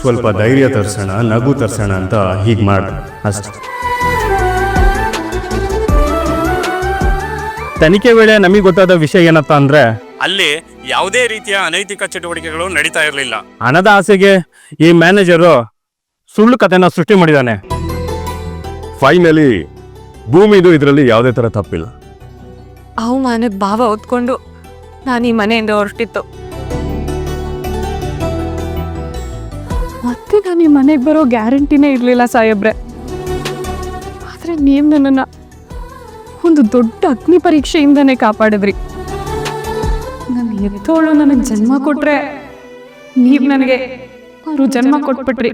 ಸ್ವಲ್ಪ ಧೈರ್ಯ ತರ್ಸೋಣ ನಗು ತರ್ಸೋಣ ಅಂತ ಹೀಗೆ ಮಾಡ್ದೆ. ಅಷ್ಟೆ. ತನಿಖೆ ವೇಳೆ ನಮಗೆ ಗೊತ್ತಾದ ವಿಷಯ ಏನಪ್ಪಾ ಅಂದ್ರೆ ಅಲ್ಲಿ ಯಾವುದೇ ರೀತಿಯ ಅನೈತಿಕ ಚಟುವಟಿಕೆಗಳು ನಡೀತಾ ಇರಲಿಲ್ಲ. ಹಣದ ಆಸೆಗೆ ಈ ಮ್ಯಾನೇಜರು ಸುಳ್ಳು ಕಥೆನ ಸೃಷ್ಟಿ ಮಾಡಿದ್ದಾನೆ ಫೈನಲಿ ಭೂಮಿದು ಇದರಲ್ಲಿ ಯಾವುದೇ ತರ ತಪ್ಪಿಲ್ಲ. ಅವಮಾನದ ಭಾವ ಹೊತ್ಕೊಂಡು ನಾನು ಈ ಮನೆಯಿಂದ ಹೊರಟಿತ್ತು. ನಾನು ನಿಮ್ಮ ಮನೆಗೆ ಬರೋ ಗ್ಯಾರಂಟಿನೇ ಇರಲಿಲ್ಲ ಸಾಹೇಬ್ರೆ ಆದರೆ ನೀವು ನನ್ನನ್ನು ಒಂದು ದೊಡ್ಡ ಅಗ್ನಿ ಪರೀಕ್ಷೆಯಿಂದನೇ ಕಾಪಾಡಿದ್ರಿ. ನಾನು ಎತ್ತೋಳು ನನಗೆ ಜನ್ಮ ಕೊಟ್ಟರೆ ನೀವು ನನಗೆ ಅವರು ಜನ್ಮ ಕೊಟ್ಬಿಟ್ರಿ.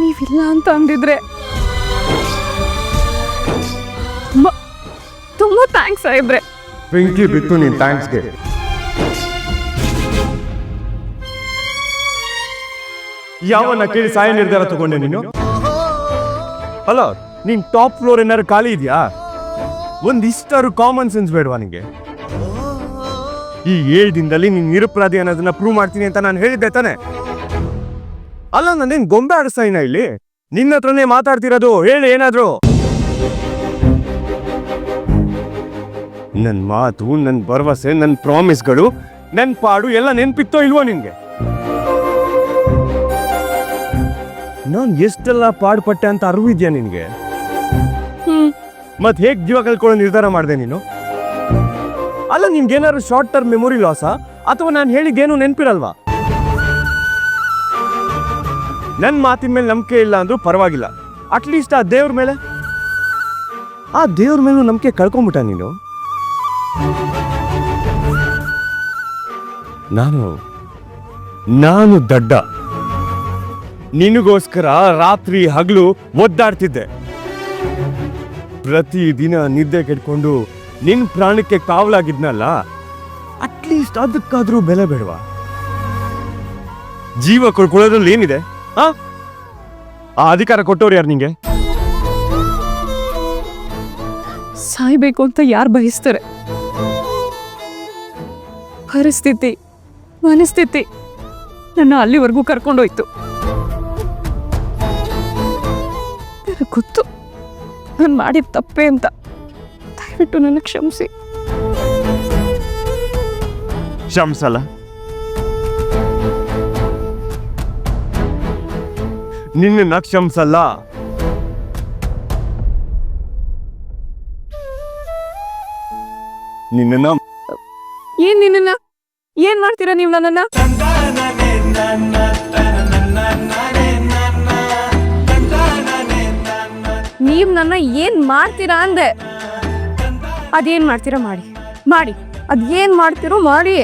ನೀವಿಲ್ಲ ಅಂತ ಅಂದಿದ್ರೆ ತುಂಬ ತುಂಬ ಥ್ಯಾಂಕ್ಸ್ ಸಾಹೇಬ್ರೆ ಬೆಂಕಿ ಬಿತ್ತು ನೀನ್ ಥ್ಯಾಂಕ್ಸ್ಗೆ ಯಾವನ್ನ ಕೇಳಿ ಸಹಾಯ ನಿರ್ಧಾರ ತಗೊಂಡೆ ನೀನು? ಅಲ್ಲ ನೀನ್ ಟಾಪ್ ಫ್ಲೋರ್ ಏನಾದ್ರು ಖಾಲಿ ಇದೆಯಾ? ಒಂದಿಷ್ಟಾರು ಕಾಮನ್ ಸೆನ್ಸ್ ಬೇಡವಾ ನಿಂಗೆ? ಈ ಏಳು ದಿನದಲ್ಲಿ ನೀನ್ ನಿರಪರಾಧಿ ಅನ್ನೋದನ್ನ ಪ್ರೂವ್ ಮಾಡ್ತೀನಿ ಅಂತ ನಾನು ಹೇಳಿದ್ದೆ ತಾನೆ. ಅಲ್ಲ ನಾನೇನ್ ಗೊಂಬೆ ಆಡಿಸ್ತಾ ಇಲ್ಲಿ? ನಿನ್ನ ಹತ್ರನೇ ಮಾತಾಡ್ತಿರೋದು, ಹೇಳಿ ಏನಾದ್ರು. ನನ್ ಮಾತು ನನ್ನ ಭರವಸೆ ನನ್ನ ಪ್ರಾಮಿಸ್ಗಳು ನನ್ನ ಪಾಡು ಎಲ್ಲ ನೆನಪಿತ್ತೋ ಇಲ್ವೋ ನಿನಗೆ? ನಾನು ಎಷ್ಟೆಲ್ಲ ಪಾಡುಪಟ್ಟೆ ಅಂತ ಅರಿವಿದ್ಯಾ ನಿನಗೆ? ಮತ್ತೆ ಹೇಗೆ ಹೇಗ್ ಜೀವ ಕಲ್ಕೊಳ್ಳೋ ನಿರ್ಧಾರ ಮಾಡಿದೆ ನೀನು? ಅಲ್ಲ ನಿಮ್ಗೇನಾದ್ರು ಶಾರ್ಟ್ ಟರ್ಮ್ ಮೆಮೊರಿ ಲಾಸಾ ಅಥವಾ ನಾನು ಹೇಳಿದ್ದೇನು ನೆನಪಿರಲ್ವಾ? ನನ್ನ ಮಾತಿನ ಮೇಲೆ ನಂಬಿಕೆ ಇಲ್ಲ ಅಂದ್ರೂ ಪರವಾಗಿಲ್ಲ. ಅಟ್ಲೀಸ್ಟ್ ಆ ದೇವ್ರ ಮೇಲೆ? ಆ ದೇವ್ರ ಮೇಲೂ ನಂಬಿಕೆ ಕಳ್ಕೊಂಬಿಟ್ಟ ನೀನು? ನಾನು ನಾನು ದಡ್ಡ. ನಿನಗೋಸ್ಕರ ರಾತ್ರಿ ಹಗಲು ಒದ್ದಾಡ್ತಿದ್ದೆ. ಪ್ರತಿ ದಿನ ನಿದ್ದೆ ಕೆಡ್ಕೊಂಡು ನಿನ್ ಪ್ರಾಣಕ್ಕೆ ಕಾವಲಾಗಿದ್ನಲ್ಲ ಅಟ್ಲೀಸ್ಟ್ ಅದಕ್ಕಾದ್ರೂ ಬೆಲೆ ಬೇಡವಾ? ಜೀವ ಕೊಡ್ಕೊಳ್ಳೋದ್ರಲ್ಲಿ ಏನಿದೆ, ಆ? ಆ ಅಧಿಕಾರ ಕೊಟ್ಟವ್ರು ಯಾರು ನಿಂಗೆ? ಸಾಯ್ಬೇಕು ಅಂತ ಯಾರು ಬಯಸ್ತಾರೆ? ಪರಿಸ್ಥಿತಿ, ಮನಸ್ಥಿತಿ ನನ್ನ ಅಲ್ಲಿವರೆಗೂ ಕರ್ಕೊಂಡೋಯ್ತು. ನನಗೆ ಗೊತ್ತು ನಾನು ಮಾಡಿದ ತಪ್ಪೆ ಅಂತ. ದಯವಿಟ್ಟು ನನ್ನ ಕ್ಷಮಿಸಿ. ಕ್ಷಮಿಸಲ್ಲ. ನಿನ್ನ ಕ್ಷಮಿಸಲ್ಲ. ನಿನ್ನ ಏನ್ ನಿನ್ನ ಏನ್ ಮಾಡ್ತೀರಾ ನೀವು ನನ್ನನ್ನ? ನೀವ್ ನನ್ನ ಏನ್ ಮಾಡ್ತೀರಾ ಅಂದೆ. ಅದೇನ್ ಮಾಡ್ತೀರಾ ಮಾಡಿ. ಮಾಡಿ. ಅದ್ ಏನ್ ಮಾಡ್ತೀರೋ ಮಾಡಿ.